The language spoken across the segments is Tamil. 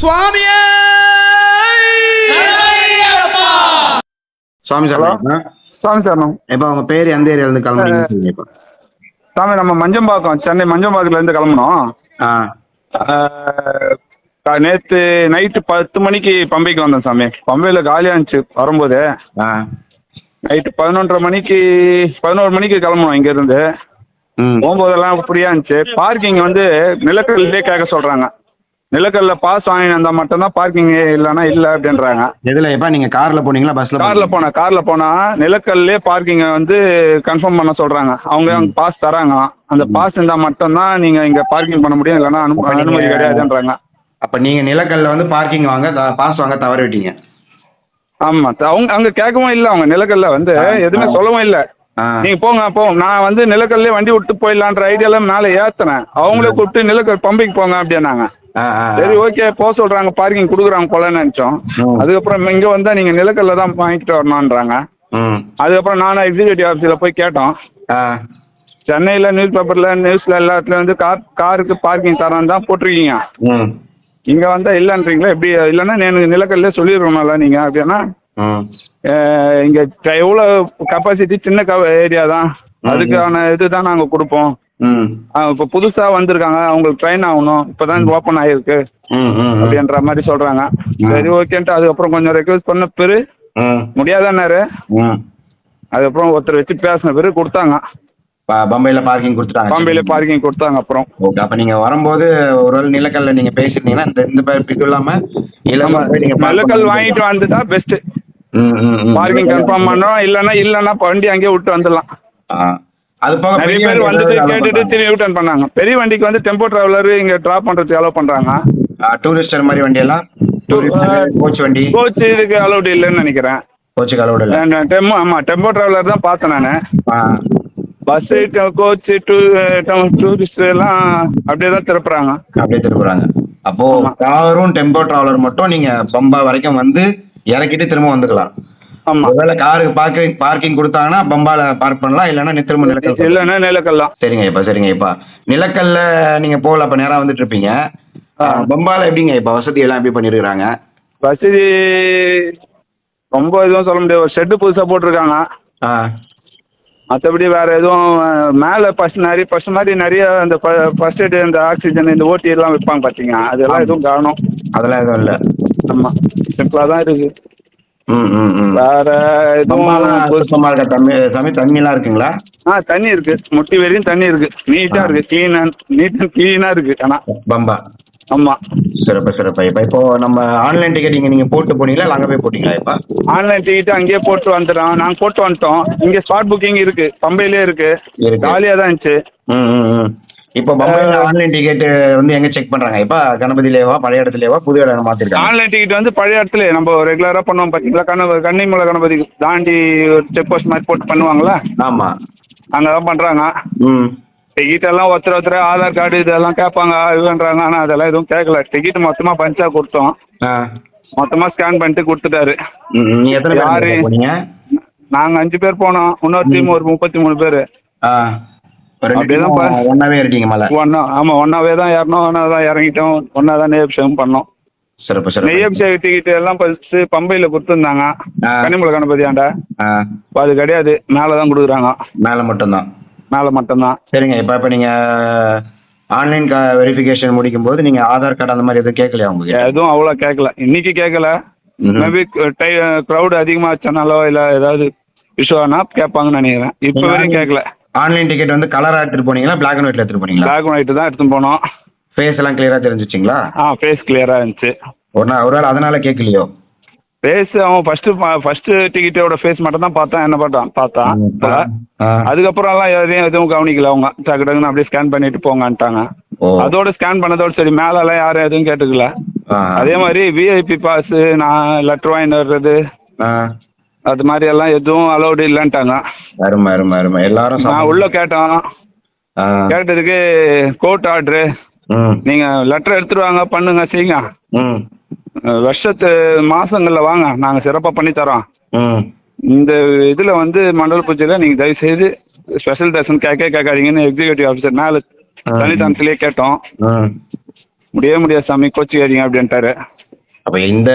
சுவாமியே! சுவாமி சார் சாமி சார் நம்ம இப்போ உங்க பேர் எந்த ஏரியாலேருந்து கிளம்புறீங்கன்னு சொல்லுங்க இப்போ. சாமி நம்ம மஞ்சம்பாக்கம் சென்னை மஞ்சம்பாக்கத்துலேருந்து கிளம்புனோம். ஆ. நேற்று நைட்டு பத்து மணிக்கு பம்பைக்கு வந்தோம் சாமி. பம்பையில் காலியாக இருந்துச்சு வரும்போது. நைட்டு பதினொன்றரை மணிக்கு பதினோரு மணிக்கு கிளம்புனோம் இங்கேருந்து. போகும்போதெல்லாம் ஃப்ரீயாக இருந்துச்சு. பார்க்கிங் வந்து நிலக்கல்லே கேட்க சொல்கிறாங்க நிலக்கல்ல பாஸ் வாங்கி வந்தால் மட்டும்தான் பார்க்கிங் இல்லைன்னா இல்லை அப்படின்றாங்க. எதில்? எப்போ நீங்கள் காரில் போனீங்களா பஸ்ஸில் காரில் போனேன். காரில் போனால் நிலக்கல்லே பார்க்கிங்கை வந்து கன்ஃபார்ம் பண்ண சொல்கிறாங்க அவங்க பாஸ் தராங்க. அந்த பாஸ் இருந்தால் மட்டும்தான் நீங்கள் இங்கே பார்க்கிங் பண்ண முடியும் இல்லைன்னா அனு நீங்க- அனுமதி கிடையாதுன்றாங்க. அப்போ நீங்கள் நிலக்கல்ல வந்து பார்க்கிங் வாங்க பாஸ் வாங்க தவறிட்டீங்க. ஆமாம் அவங்க அங்கே கேட்கவும் இல்லை அவங்க நிலக்கல்ல வந்து. எதுவுமே. சொல்லவும் இல்லை. ஆ. நீங்கள் போங்க போ. நான் வந்து நிலக்கல்லே வண்டி விட்டு போயிடலான்ற ஐடியாவில் மேலே ஏற்றுனேன் அவங்களே கூப்பிட்டு நிலக்கல் பம்பைக்கு போங்க அப்படின்னாங்க. சரி ஓகே போக சொல்கிறாங்க பார்க்கிங் கொடுக்குறாங்க போலன்னு நினச்சோம். அதுக்கப்புறம் இங்கே வந்தால் நீங்கள் நிலக்கல்ல தான் வாங்கிட்டு வரணுன்றாங்க ம். அதுக்கப்புறம் நானும் எக்ஸிக்யூட்டிவ் ஆஃபீஸில் போய் கேட்டோம். சென்னையில் நியூஸ் பேப்பரில் நியூஸில் எல்லாத்துலேயும் வந்து கார் காருக்கு பார்க்கிங் தரம் தான் போட்டிருக்கீங்க. இங்கே வந்தால் இல்லைன்றீங்களா? எப்படி இல்லைன்னா எனக்கு நிலக்கல்லே சொல்லிடுறோம்ல நீங்கள் அப்படின்னா? இங்கே எவ்வளோ கெப்பாசிட்டி சின்ன க ஏரியா தான். அதுக்கான இது தான் நாங்கள் கொடுப்போம். ம். இப்போ புதுசாக வந்திருக்காங்க. அவங்களுக்கு ட்ரெயின் ஆகணும். இப்போ தான் ஓப்பன் ஆகிருக்கு அப்படின்ற மாதிரி சொல்கிறாங்க சரி ஓகேன்ட்டு அதுக்கப்புறம் கொஞ்சம் ரெக்வஸ்ட் பண்ண பிறகு ம் முடியாதான்னாரு ம் அதுக்கப்புறம் ஒருத்தர் வச்சு பேசின பிறகு கொடுத்தாங்க. பம்பையில் பார்க்கிங் கொடுத்துட்டாங்க. பாம்பேல பார்க்கிங் கொடுத்தாங்க அப்புறம். ஓகே அப்போ நீங்கள் வரும்போது ஒருவேளை நிலக்கல்ல நீங்கள் பேசியிருந்தீங்கன்னா இந்த இந்த பேர் இது இல்லாமல் நல்லக்கல் வாங்கிட்டு வந்துட்டா பெஸ்ட்டு ம் பார்க்கிங் கன்ஃபார்ம் பண்ணோம் இல்லைன்னா இல்லைன்னா வண்டி அங்கேயே விட்டு வந்துடலாம். ஆ. அது போக நிறைய பேர் வந்துட்டு கேட்டுட்டு திரும்பி ரிட்டர்ன் பண்ணாங்க. பெரிய வண்டிக்கு வந்து டெம்போ டிராவலர் இங்கே ட்ராப் பண்ணுறதுக்கு அலோவ் பண்றாங்க. டூரிஸ்டர் மாதிரி வண்டி எல்லாம் கோச் வண்டி? கோச் இதுக்கு அலௌட் இல்லைன்னு நினைக்கிறேன். கோச்சுக்கு அலோடு இல்லை. டெம்போ ஆமாம் டெம்போ டிராவலர் தான் பார்த்தேன் நான். பஸ்ஸு கோச்சு டூ டூரிஸ்ட் எல்லாம் அப்படியே தான் திறப்புறாங்க அப்படியே திருப்புறாங்க. அப்போ. காரும் டெம்போ டிராவலர் மட்டும் நீங்க பம்பா வரைக்கும் வந்து இறக்கிட்டு திரும்ப வந்துக்கலாம். ஒருவேளை காருக்கு பார்க்கிங் பார்க்கிங் கொடுத்தாங்கன்னா பம்பால பார்க் பண்ணலாம் இல்லைன்னா திரும்ப நிலக்கல். இல்லைன்னா நிலக்கல் தான் சரிங்க இப்ப சரிங்க இப்ப நிலக்கல்ல நீங்க போகல அப்ப நேரா வந்துட்டு இருப்பீங்க. ஆ. பம்பால எப்படிங்க இப்ப வசதி எல்லாம் எப்படி பண்ணிருக்காங்க வசதி ரொம்ப எதுவும் சொல்ல முடியாது. ஒரு ஷெட்டு புதுசாக போட்டிருக்காங்க. ஆ. மற்றபடி வேறு எதுவும் மேலே ஃபஸ்ட் நிறைய ஃபஸ்ட் மாதிரி நிறைய அந்த ஃபஸ்ட் எய்டு இந்த ஆக்சிஜன் இந்த ஓட்டி எல்லாம் வைப்பாங்க பார்த்தீங்க அதெல்லாம் எதுவும் காணும். அதெல்லாம் எதுவும் இல்லை. ஆமாம் சிம்பிளாக தான் இருக்குது வேறு எதுவும் சுத்தமா இருக்க தண்ணி தண்ணி தண்ணிலாம் இருக்குங்களா? ஆ தண்ணி இருக்குது முட்டி வரையும் தண்ணி இருக்குது நீட்டாக இருக்குது க்ளீனாக நீட் அண்ட் க்ளீனாக இருக்குது ஆனால் பம்பா ஆமாம் சிறப்பு சிறப்பு. இப்போ இப்போ நம்ம ஆன்லைன் டிக்கெட் இங்கே போட்டு போனீங்களா? அங்கே போய் போட்டீங்களா இப்போ? ஆன்லைன் டிக்கெட்டு அங்கேயே போட்டு வந்துடுறோம். நாங்கள் போட்டு வந்துட்டோம். இங்கே ஸ்பாட் புக்கிங் இருக்குது பம்பையிலே இருக்கு. காலியாக தான் இருந்துச்சு. ம் ம் ம். இப்போ பம்பாயில் ஆன்லைன் டிக்கெட் வந்து எங்கே செக் பண்ணுறாங்க இப்போ கணபதியிலேவா பழைய இடத்துலேவா புது இடம் மாற்றிருக்காங்க ஆன்லைன் டிக்கெட் வந்து பழைய இடத்துல நம்ம ரெகுலராக பண்ணுவோம். பார்த்தீங்களா கண்ண கன்னிமலை கணபதி தாண்டி செக் போஸ்ட் மாதிரி போட்டு பண்ணுவாங்களா? ஆமாம் அங்கே தான் பண்ணுறாங்க ம். டிக்கெட் எல்லாம் ஒருத்தர் ஒருத்தர் ஆதார் கார்டு இதெல்லாம் கேட்பாங்க. இதுன்றாங்க ஆனால் அதெல்லாம் எதுவும் கேட்கல. டிக்கெட் மொத்தமாக பஞ்சாக கொடுத்தோம். ஆ. மொத்தமாக ஸ்கேன் பண்ணிட்டு கொடுத்துட்டாரு. யாரு? நாங்கள் அஞ்சு பேர் போனோம். இன்னொரு டீம் ஒரு முப்பத்தி மூணு பேர். ஒன்றாவே இருக்கீங்க மலை. ஆமாம் ஒன்றாவே தான் ஏறணும் ஒன்றா தான் இறங்கிட்டோம் ஒன்றா தான் நெய்யபிஷேகம் பண்ணோம். சிறப்பு சிறப்பு. நெய்யபிஷேக டிக்கெட் எல்லாம் ஃபஸ்ட்டு பம்பையில் கொடுத்துருந்தாங்க. ஆ. கன்னிமலை கணபதி ஆண்ட. அது கிடையாது மேலே தான் கொடுக்குறாங்க. மேலே மட்டும்தான். மேலே மட்டும்தான். சரிங்க இப்போ இப்போ நீங்கள் ஆன்லைன் வெரிஃபிகேஷன் முடிக்கும் போது நீங்கள் ஆதார் கார்டு அந்த மாதிரி எதுவும் கேட்கலையா உங்களுக்கு எதுவும் அவ்வளோ கேட்கல. இன்னைக்கு கேட்கல. மேபி டை க்ரௌடு அதிகமாக வச்சனாலோ இல்லை ஏதாவது இஷ்யூனா கேட்பாங்கன்னு நினைக்கிறேன். இப்போ வரையும் கேட்கல. ஆன்லைன் டிக்கெட் வந்து கலராக எடுத்துகிட்டு போனீங்களா பிளாக் அண்ட் ஒயிட்டில் எடுத்துகிட்டு போனீங்களா? பிளாக் அண்ட் ஒயிட்டு தான் எடுத்துன்னு போனோம். ஃபேஸ் எல்லாம் கிளியராக தெரிஞ்சிச்சிங்களா? ஆ ஃபேஸ் கிளியராக இருந்துச்சு. ஒரு நாள் ஒரு நாள் அதனால கேட்கலையோ? ஃபேஸ் அவன் ஃபஸ்ட்டு ஃபஸ்ட்டு டிக்கெட்டோட ஃபேஸ் மட்டும் தான் பார்த்தான் என்ன பார்த்தான் பார்த்தான் ஆ. அதுக்கப்புறம்லாம் எதையும் எதுவும் கவனிக்கல அவங்க. டக்கு டக்குன்னு அப்படியே ஸ்கேன் பண்ணிட்டு போங்கன்ட்டாங்க. அதோட ஸ்கேன் பண்ணதோட சரி மேலெல்லாம் யாரும் எதுவும் கேட்டுக்கல. அதே மாதிரி விஐபி பாஸு நான் லெட்டர் வாங்கிட்டு வர்றது. அது மாதிரி எல்லாம் எதுவும் அலௌடு இல்லைன்ட்டாங்க. அருமை அருமை அருமை. எல்லாரும் நான் உள்ள கேட்டோம் கேட்டதுக்கு கோர்ட் ஆர்டரு ம். நீங்கள் லெட்டர் எடுத்துட்டு வாங்க பண்ணுங்க செய்யுங்க. வருஷத்து மாதங்களில் வாங்க நாங்கள் சிறப்பாக பண்ணி தரோம். இந்த இதில் வந்து மண்டல பூஜையில் நீங்கள் தயவுசெய்து ஸ்பெஷல் தர்ஷன் கேட்க கேட்காதீங்கன்னு எக்ஸிக்யூட்டிவ் ஆஃபீஸர் மேலே தனித்தனத்திலே கேட்டோம். முடியவே முடியாது சாமி கோச்சிக்காதீங்க அப்படின்ட்டாரு. அப்ப இந்த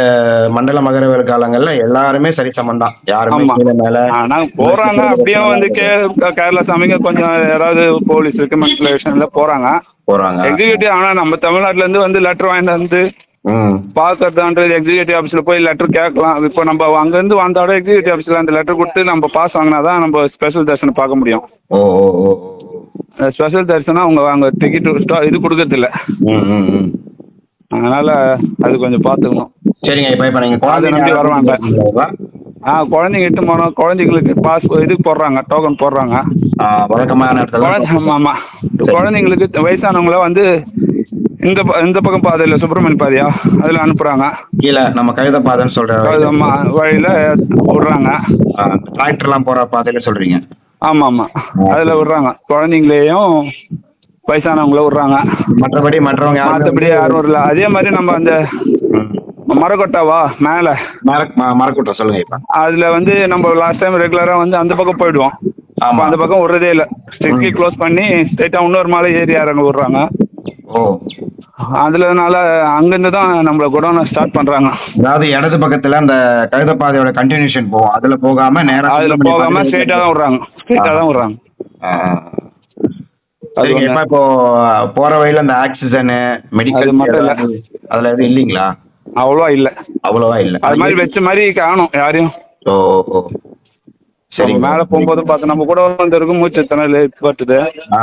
மண்டல மகர காலங்கள்ல எல்லாருமே சரி சமம் தான் யாருமே மேல ஆனா போறாங்க. அப்படியும் வந்து கேரளா சாமிங்க கொஞ்சம் யாராவது போலீஸ் ரெக்கமெண்டேஷன்ல போறாங்க. போறாங்க. எக்ஸிக்யூட்டிவ் ஆனா நம்ம தமிழ்நாட்டுல இருந்து வந்து லெட்டர் வாங்கிட்டு வந்து ம். பார்க்கறதான்றது எக்ஸிக்யூட்டிவ் ஆஃபீஸில் போய் லெட்டர் கேட்கலாம். இப்போ நம்ம அங்கேருந்து வந்தோட எக்ஸிக்யூட்டிவ் ஆஃபீஸில் அந்த லெட்டர் கொடுத்து நம்ம பாஸ் வாங்கினா தான் நம்ம ஸ்பெஷல் தரிசனம் பார்க்க முடியும். ஓ ஓ. ஸ்பெஷல் தரிசனம் அவங்க அங்கே டிக்கெட் இது கொடுக்கறதில்ல. அதனால் அது கொஞ்சம் பார்த்துக்கணும் சரிங்க இப்ப இப்ப நீங்க அதை நம்பி வருவாங்க. ஆ குழந்தைங்க இட்டு போனோம் குழந்தைங்களுக்கு பாஸ் இது போடுறாங்க டோக்கன் போடுறாங்க. வழக்கமான இடத்துல குழந்தை ஆமாம் ஆமாம் குழந்தைங்களுக்கு வயசானவங்கள வந்து இந்த இந்த பக்கம் பாதையில் சுப்பிரமணிய பாதையா அதில் அனுப்புகிறாங்க கீழே நம்ம கழுத பாதைன்னு சொல்ற வழியில். விடுறாங்க. டிராக்டர்லாம் போற பாதையில சொல்றீங்க. ஆமாம் ஆமாம் அதில் விடுறாங்க. குழந்தைங்களையும் வயசானவங்கள விடுறாங்க. மற்றபடி மற்றவங்க மற்றபடி யாரும் இல்லை. அதே மாதிரி நம்ம அந்த. மரக்கொட்டாவா மேலே. மர ம- மரக்கூட்டம் சொல்லுங்க இப்ப. அதில் வந்து நம்ம லாஸ்ட் டைம் ரெகுலராக வந்து அந்த பக்கம் போயிடுவோம். அப்ப அந்த பக்கம் விடுறதே இல்லை. ஸ்ட்ரிக்ட்லி க்ளோஸ் பண்ணி ஸ்ட்ரைட்டாக இன்னொரு மலை ஏறி இறங்க விடுறாங்க. ஓ. அதுலனால அங்கேருந்து தான் நம்மள குடோனை ஸ்டார்ட் பண்ணுறாங்க அதாவது இடது பக்கத்துல அந்த கழுத பாதையோட கண்டினியூஷன் போகும் அதுல போகாம நேரா அதில் போகாமல் ஸ்ட்ரைட்டாக தான் விடுறாங்க. ஸ்ட்ரைட்டாக தான் விடுறாங்க. ஆ. அது சரிங்க. ஒண்ணு. இப்ப போற வழியில அந்த ஆக்சிஜனு மெடிக்கல் மட்டும் இல்ல. அதுல எதுவும் இல்லைங்களா? அவ்வளோவா இல்லை. அவ்வளவா இல்ல. அது மாதிரி வச்ச மாதிரி காணும் யாரையும். ஓ ஓ, சரி மேலே போகும்போது பார்த்து நம்ம கூட வந்திருக்கும் மூச்சு திணறல் பட்டுது. ஆ.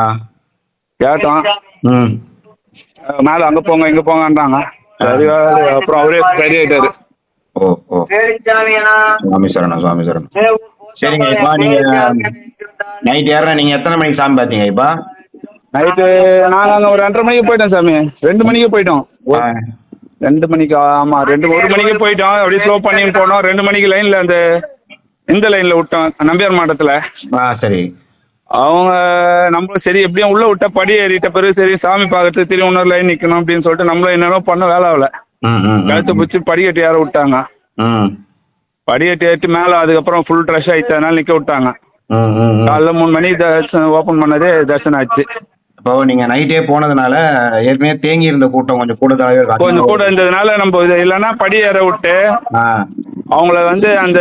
கேட்டோம். ம். மேலே அங்கே போங்க இங்கே போங்கன்றாங்க. சரி அப்புறம் அவரே சரி ஆயிட்டாரு ஓ ஓ. சுவாமி சரணம் சுவாமி சரணம். சரிங்க இப்ப நீங்க நைட் ஏற நீங்க எத்தனை மணிக்கு சாமி பார்த்தீங்க இப்ப? நைட்டு நாங்கள் அங்கே ஒரு ரெண்டரை மணிக்கு போயிட்டோம் சாமி. ரெண்டு மணிக்கு போயிட்டோம். ரெண்டு மணிக்கு ஆமாம் ரெண்டு ஒரு மணிக்கு போயிட்டோம். அப்படியே ஸ்லோ பண்ணி போனோம். ரெண்டு மணிக்கு லைனில் அந்த இந்த லைனில் விட்டோம் நம்பியார் மாவட்டத்தில். ஆ சரி. அவங்க நம்ம சரி எப்படியும் உள்ளே விட்டா படி ஏறிட்ட பிறகு சரி சாமி பார்க்கறது திரும்பி இன்னொரு லைன் நிற்கணும் அப்படின்னு சொல்லிட்டு நம்மளும் என்னென்ன பண்ண வேலை ஆகல. கழுத்து பிடிச்சி படிக்கட்டு ஏற விட்டாங்க. படிக்கட்டு ஏற்றி மேலே அதுக்கப்புறம் ஃபுல் ட்ரெஷ் அதனால நிற்க விட்டாங்க. காலைல மூணு மணிக்கு தரிசனம் ஓப்பன் பண்ணதே தரிசனம் ஆச்சு. இப்போ நீங்க நைட்டே போனதுனால ஏற்கனவே தேங்கி இருந்த கூட்டம் கொஞ்சம் கூடுதலாகவே இருக்கும். கொஞ்சம் கூட இருந்ததுனால நம்ம இது இல்லைன்னா படி ஏற விட்டு அவங்கள வந்து அந்த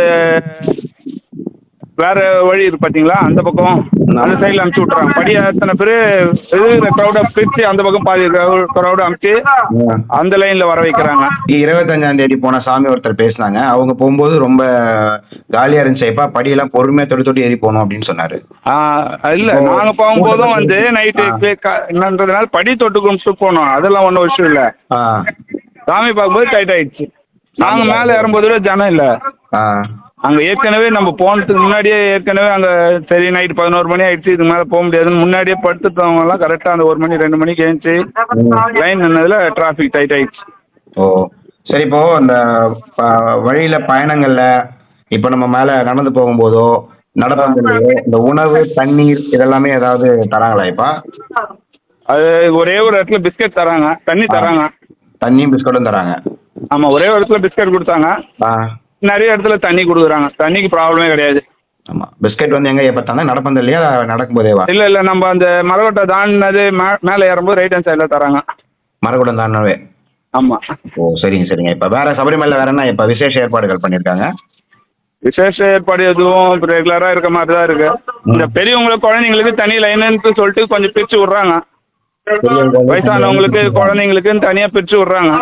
வேற வழி இருக்கு பார்த்தீங்களா அந்த பக்கம். அந்த சைடில் அனுப்பிச்சி விட்றாங்க படி எத்தனை பேர்? இருக்கிற க்ரௌடை பிரித்து அந்த பக்கம் பாதி க்ரௌடை அனுப்பிச்சு அந்த லைனில் வர வைக்கிறாங்க. இருபத்தஞ்சாம் தேதி போன சாமி ஒருத்தர் பேசினாங்க. அவங்க போகும்போது ரொம்ப காலியா இருந்துச்சு. இப்ப படியெல்லாம் பொறுமையா தொட்டு தொட்டு ஏறி போகணும் அப்படின்னு சொன்னாரு. இல்ல நாங்க போகும்போதும் வந்து நைட்டு என்னன்றதுனால படி தொட்டு கும்பிட்டு போனோம். அதெல்லாம் ஒன்றும் விஷயம் இல்லை. சாமி பார்க்கும்போது டைட் ஆயிடுச்சு. நாங்க மேலே கூட ஜனம் இல்லை. அங்க ஏற்கனவே நம்ம போனதுக்கு முன்னாடியே ஏற்கனவே அங்க சரி நைட் பதினோரு மணி ஆயிடுச்சு இதுக்கு மேல போக முடியாதுன்னு முன்னாடியே படுத்துட்டவங்க எல்லாம் கரெக்டா அந்த ஒரு மணி ரெண்டு மணிக்கு எழுந்துச்சு லைன் நின்னதுல டிராஃபிக் டைட் ஆயிடுச்சு. ஓ சரி இப்போ இந்த வழியில பயணங்கள்ல இப்போ நம்ம மேல நடந்து போகும்போதோ நடப்பதிலேயோ இந்த உணவு தண்ணீர் இதெல்லாமே ஏதாவது தராங்களா இப்ப? அது ஒரே ஒரு இடத்துல பிஸ்கட் தராங்க தண்ணி தராங்க. தண்ணியும் பிஸ்கட்டும் தராங்க. ஆமா ஒரே ஒரு இடத்துல பிஸ்கட் கொடுத்தாங்க. நிறைய இடத்துல தண்ணி கொடுக்குறாங்க. தண்ணிக்கு ப்ராப்ளமே கிடையாது. ஆமா. பிஸ்கட் வந்து எங்க பார்த்தாங்க நடப்பதில்லையா நடக்கும்போதேவா? இல்ல இல்ல. நம்ம அந்த மரவட்டை தாண்டினது மே- மேலே ஏறும்போது ரைட் ஹேண்ட் சைடில் தராங்க. மரக்கூடம் தானவே ஆமா. ஓ சரிங்க சரிங்க. இப்போ வேற சபரிமலை வேற என்ன? இப்போ விசேஷ ஏற்பாடுகள் பண்ணியிருக்காங்க. விசேஷ ஏற்பாடு எதுவும் ரெகுலரா இருக்க மாதிரி தான் இருக்கு. இந்த பெரியவங்களுக்கு குழந்தைங்களுக்கு தனி லைனுன்னு சொல்லிட்டு கொஞ்சம் பிரிச்சு விடுறாங்க. வயசானவங்களுக்கு குழந்தைங்களுக்குன்னு தனியா பிரிச்சு விடுறாங்க.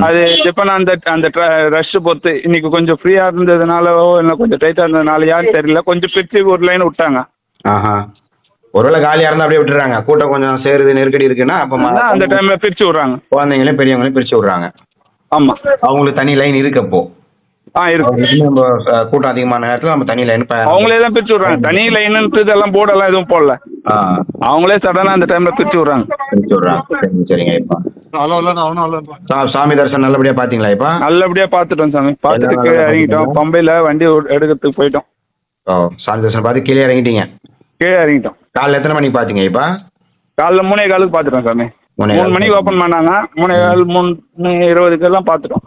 அது டிபெண்ட் அந்த அந்த ரஷ் பொறுத்து இன்னைக்கு கொஞ்சம் ஃப்ரீயா இருந்ததுனாலவோ இல்லை கொஞ்சம் டைட்டா இருந்ததுனாலயான்னு தெரியல கொஞ்சம் பிரிச்சு ஒரு லைன் விட்டாங்க. ஆஹா. ஒருவேளை காலியா இருந்தா அப்படியே விட்டுறாங்க. கூட்டம் கொஞ்சம் சேருது நெருக்கடி இருக்குன்னா அப்போ அந்த டைம்ல பிரிச்சு விடுறாங்க. குழந்தைங்களையும் பெரியவங்களையும் பிரிச்சு விடுறாங்க. ஆமா. அவங்களுக்கு தனி லைன் இருக்கு அப்போ. ஆ இருக்கு. அவங்களுக்கு நம்ம கூட்டம் அதிகமான நேரத்தில் நம்ம தனி லைன் அவங்களே தான் பிரிச்சு விடுறாங்க. தனி லைனுன்றது இதெல்லாம் போர்டெல்லாம் எதுவும் போடல. ஆ. அவங்களே சடனா அந்த டைம்ல பிரிச்சு விடுறாங்க. பிரிச்சு விடுறாங்க. சரிங்க இப்போ. சாமி தரிசனம் நல்லபடியா பாத்தீங்களா இப்போ? நல்லபடியா பார்த்துட்டோம் சாமி. பார்த்துட்டு எல்லாம் கீழே நல்லா இறங்கிட்டோம்? பம்பையில வண்டி ஓ- எடுக்கிறதுக்கு போயிட்டோம். ஓ சாமி தரிசனம் பார்த்து கீழே இறங்கிட்டீங்க? கீழே இறங்கிட்டோம். காலைல எத்தனை மணிக்கு பார்த்தீங்க இப்போ? காலைல மூணே காலுக்கு பார்த்துட்டோம் சாமி. மூணே மணிக்கு ஓப்பன் பண்ணாங்க. மூணே கால் மூணு இருபதுக்கெல்லாம் பார்த்துட்டோம்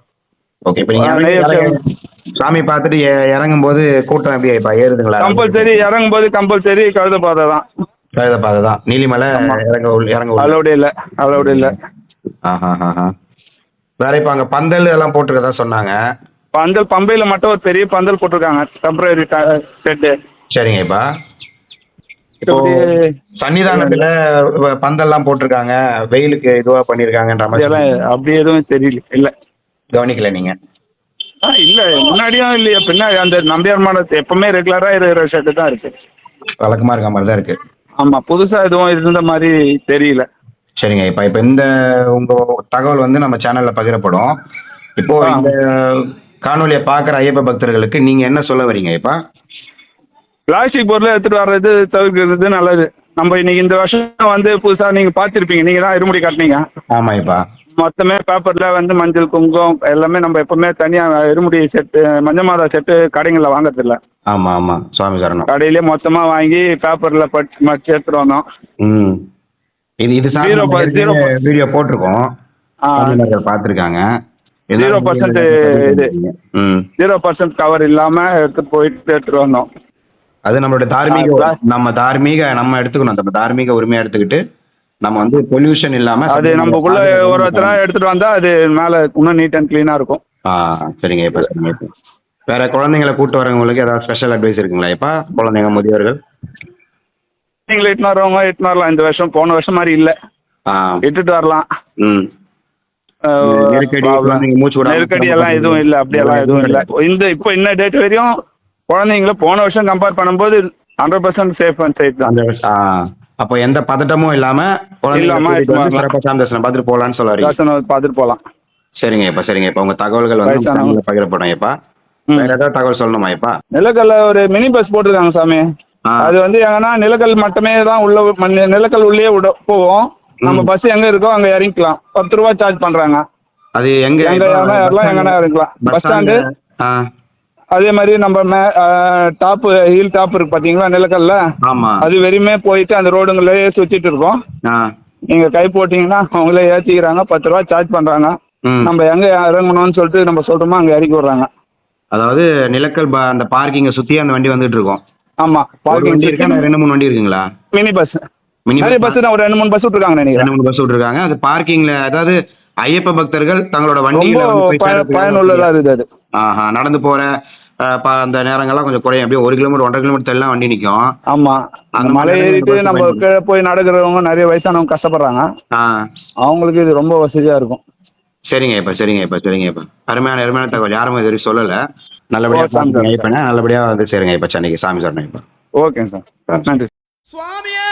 ஓகே இப்போ நீங்க சாமி பார்த்துட்டு எ- இறங்கும்போது கூட்டம் எப்படி இப்போ ஏறுதுங்களா? கம்பல்சரி இறங்கும்போது கம்பல்சரி கழுத பாதை தான். கழுத பாதை தான். நீலிமலை. இறங்க இறங்க. அலௌடு இல்லை அலௌடு இல்லை. ஆஹா ஆஹா வேற இப்போ அங்கே பந்தல் எல்லாம் போட்டிருக்கதா சொன்னாங்க. பந்தல் பம்பையில் மட்டும் ஒரு பெரிய பந்தல் போட்டிருக்காங்க. டெம்பரரி ஷெட்டு சரிங்கப்பா இப்போ. சன்னிதானத்துல பந்தல்லாம் போட்டிருக்காங்க. வெயிலுக்கு இதுவா பண்ணிருக்காங்கன்ற மாதிரி அப்படி எதுவும் தெரியல இல்லை. கவனிக்கல நீங்க. ஆ இல்லை முன்னாடியும் இல்லையா பின்னாடி அந்த நம்பியார் மாடத்து எப்பவுமே ரெகுலராக இருக்கிற ஷெட்டு தான் இருக்குது வழக்கமா இருக்க மாதிரி தான் இருக்கு. ஆமாம் புதுசாக எதுவும் இருந்த மாதிரி தெரியல. சரிங்க இப்போ இப்போ இந்த உங்க தகவல் வந்து நம்ம சேனல்ல பகிரப்படும். இப்போ ஆ. இந்த காணொலியை பார்க்குற ஐயப்ப பக்தர்களுக்கு நீங்க என்ன சொல்ல வரீங்க இப்போ? பிளாஸ்டிக் பொருளை எடுத்துகிட்டு வர்றது தவிர்க்கிறது நல்லது. நம்ம இன்னைக்கு இந்த வருஷம் வந்து புதுசாக நீங்கள் பார்த்துருப்பீங்க. நீங்கள் தான் இருமுடி காட்டினீங்க. ஆமாப்பா மொத்தமே பேப்பரில் வந்து மஞ்சள் குங்குமம் எல்லாமே நம்ம எப்பவுமே தனியாக இருமுடி செட்டு மஞ்சள் மாதா செட்டு கடைங்களில் வாங்குறதில்ல. ஆமா ஆமா. சுவாமி சரணம். கடையிலே மொத்தமாக வாங்கி பேப்பரில் பட் மடிச்சு எடுத்துகிட்டு வந்தோம். ம். இது இது zero per- வீடியோ போட்டிருக்கோம். பார்த்துருக்காங்க. Zero percent இது. ம். ஜீரோ பர்சன்ட் கவர் இல்லாமல் எடுத்துகிட்டு போயிட்டு எடுத்துகிட்டு வந்தோம். அது நம்மளோட தார்மீக நம்ம தார்மீக நம்ம எடுத்துக்கணும். நம்ம தார்மீக உரிமையா எடுத்துக்கிட்டு நம்ம வந்து பொல்யூஷன் இல்லாம அது நமக்குள்ள ஒரு ஒருத்தராக எடுத்துகிட்டு வந்தால் அது மேலே இன்னும் நீட் அண்ட் க்ளீனாக இருக்கும். ஆ சரிங்க இப்போ வேற குழந்தைங்களை கூட்டு வரவங்களுக்கு ஏதாவது ஸ்பெஷல் அட்வைஸ் இருக்குங்களா இப்போ? குழந்தைங்க முதியோர்கள்? நீங்களே இட்டுன்னு வரவங்க இட்டுன்னு வரலாம். இந்த வருஷம் போன வருஷம் மாதிரி இல்லை. ஆ. இட்டுட்டு வரலாம். ம். நெருக்கடி, எல்லாம் எதுவும் இல்லை. அப்படியெல்லாம் எதுவும் இல்லை. இந்த இப்போ இன்ன டேட் வரையும் குழந்தைங்கள போன வருஷம் கம்பேர் பண்ணும்போது hundred percent safe and safe தான். அப்போ எந்த பதட்டமும் இல்லாம இல்லாம. சிறப்பா சாமி தரிசனம் பார்த்துட்டு போகலான்னு சொல்ல வரீங்க தர்சனம் பார்த்துட்டு போகலாம் சரிங்க இப்போ சரிங்க இப்போ உங்க தகவல்கள் வந்து பகிரப்படும் இப்பா. வேற ஏதாவது தகவல் சொல்லணுமா இப்பா நிலக்கல்ல ஒரு மினி பஸ் போட்டிருக்காங்க சாமி. அது வந்து எங்கன்னா நிலக்கல் மட்டுமே தான் உள்ள நிலக்கல் உள்ளே விட போவோம் நம்ம. பஸ் எங்க இருக்கோ அங்க இறங்கிக்கலாம் பத்து ரூபா சார்ஜ் பண்றாங்க அது எங்க எங்க எங்கன்னா இறங்கலாம். Bus bus stand. அதே மாதிரி நம்ம மே டாப் ஹீல் டாப் இருக்கு பாத்தீங்களா நிலக்கல்ல? ஆமா. அது வெறுமே போயிட்டு அந்த ரோடுங்களே சுத்திட்டு இருக்கோம். ஆ. நீங்க கை போட்டீங்கன்னா அவங்களே ஏற்றிக்கிறாங்க பத்து ரூபா சார்ஜ் பண்றாங்க. ம். நம்ம எங்க இறங்கணும்னு சொல்லிட்டு நம்ம சொல்றோமோ அங்க இறக்கி விடுறாங்க. அதாவது நிலக்கல் ப- அந்த பார்க்கிங்கை சுத்தி அந்த வண்டி வந்துட்டு இருக்கும். ஆமா ஒரு வண்டி இருக்கா பார்க்கிங் ரெண்டு மூணு வண்டி இருக்குங்களா? மினி பஸ் மினி நிறைய பஸ் பஸ் தான் ஒரு ரெண்டு மூணு பஸ் விட்டுருக்காங்க நினைக்கிறேன். ரெண்டு மூணு பஸ் விட்டுருக்காங்க. அது பார்க்கிங்ல அதாவது ஐயப்ப பக்தர்கள் தங்களோட வண்டியில ரொம்ப வந்து போய் பய- சேர்றதுக்காக பயனுள்ளதா இருக்குது அது. ஆஹா நடந்து போற அஹ், ப- அந்த நேரங்கள்லாம் கொஞ்சம் குறையும். அப்படியே ஒரு கிலோமீட்டர் ஒன்றரை கிலோமீட்டர் தள்ளி வண்டி நிற்கும் ஆமா. அந்த மலை ஏறிட்டு நம்ம. கீழே போய் நடக்கிறவங்க நிறைய வயசானவங்க கஷ்டப்படுறாங்க. ஆ. அவங்களுக்கு இது ரொம்ப வசதியா இருக்கும். சரிங்க இப்ப சரிங்க இப்ப சரிங்க இப்ப அருமையான அருமையான தகவல். யாரும் இது வரைக்கும் சொல்லல. நல்லபடியா ஓ, சாமி பார்த்துங்க இப்ப நல்லபடியா வந்து சேருங்க இப்ப சென்னைக்கு. சாமி சொன்னேன் இப்ப ஓகேங்க சார். நன்றி. சுவாமியே!